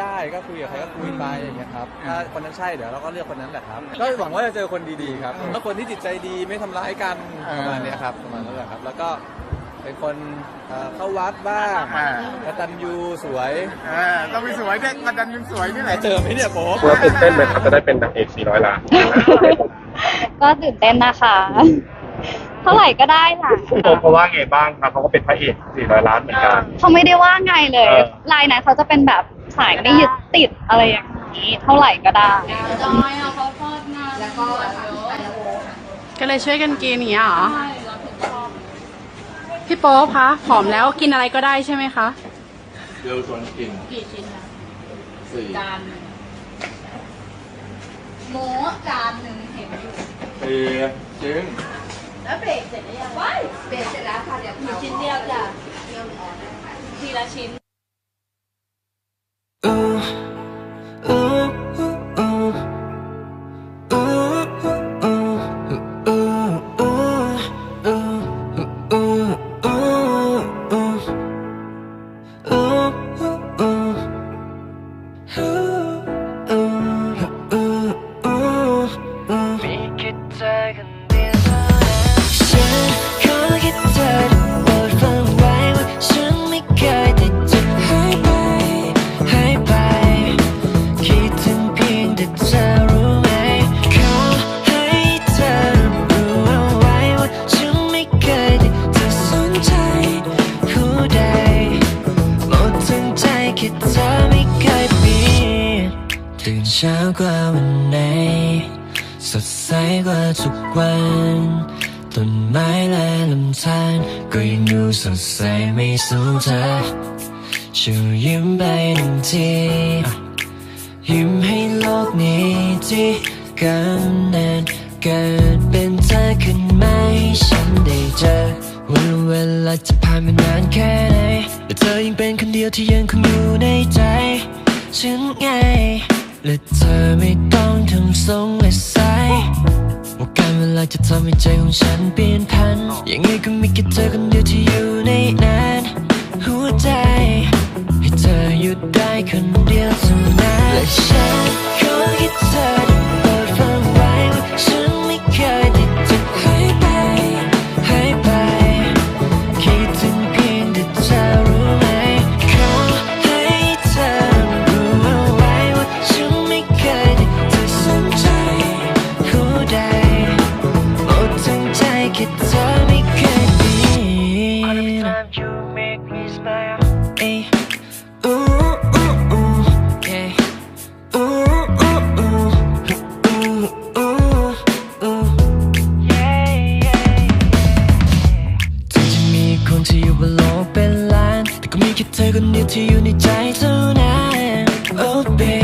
ได้ก็คุยกับใครก็คุยไปอย่างเงี้ยครับถ้าคนนั้นใช่เดี๋ยวเราก็เลือกคนนั้นแหละครับก็หวังว่าจะเจอคนดีๆครับแล้วคนที่จิตใจดีไม่ทำร้ายกันประมาณเนี้ยครับประมาณนั้นแหละครับ แล้วก็เป็นคนเอ่อเข้าวัดบ้างอ่า กตัญญูสวยเออต้องมีสวยด้วยมันดันยังสวยนี่แหละ เจอไหมเนี่ยโป๊ะเราตื่นเต้นไหมครับจะได้เป็นนางเอก 400 ล้าน ก็ตื่นเต้นนะคะ เท่าไหร่ก็ได้ค่ะคุณโป๊ปเขาว่าไงบ้างครับเขาก็เป็นพระเอก 400 ล้านเหมือนกัน เขาไม่ได้ว่าไงเลยเออลายนั้นเขาจะเป็นแบบ สายไม่ยึดติดอะไรอย่างนี้เท่าไหร่ก็ได้ก็เลยช่วยกันกินอย่างเงี้ยเหรอพี่โป๊ปคะผอมแล้วกินอะไรก็ได้ใช่ไหมคะเร็วชวนกินกี่ชิ้นนะสี่จานหนึ่งหมูจานหนึ่งเห็นอยู่สี่จริงแล้วเบรกเสร็จหรือยังว้ายเบรกเสร็จแล้วค่ะเดี๋ยวมีชิ้นเดียวจ้ะทีละชิ้น ช้ากว่าวันไหน สดใสกว่าทุกวัน ต้นไม้และลำธารก็ยังดูสดใสไม่สู้เธอช่วยยิ้มไปหนึ่งทียิ้มให้โลกนี้ที่กำเนิดเกิดเป็นเธอขึ้นมาให้ฉันได้เจอวันเวลาจะผ่านมานานแค่ไหนแต่เธอยังเป็นคนเดียวที่ยังคงอยู่ในใจฉันไง และเธอไม่ต้องทำทรงและสายว่าการเวลาจะทำให้ใจของฉันเปลี่ยนพัน ยังไงก็มีแค่เธอคนเดียวที่อยู่ในนั้นหัวใจ ให้เธอหยุดได้คนเดียวเท่านั้นและฉ คิดเธอไม่เคยดีเอ้อู้อู้อู้เอ้อู้อู้อู้อู้อู้อู้จะมีคนที่อยู่บนโลกเป็นล้านแต่ก็มีแค่เธอคนเดียวที่อยู่ในใจเท่านั้น Oh baby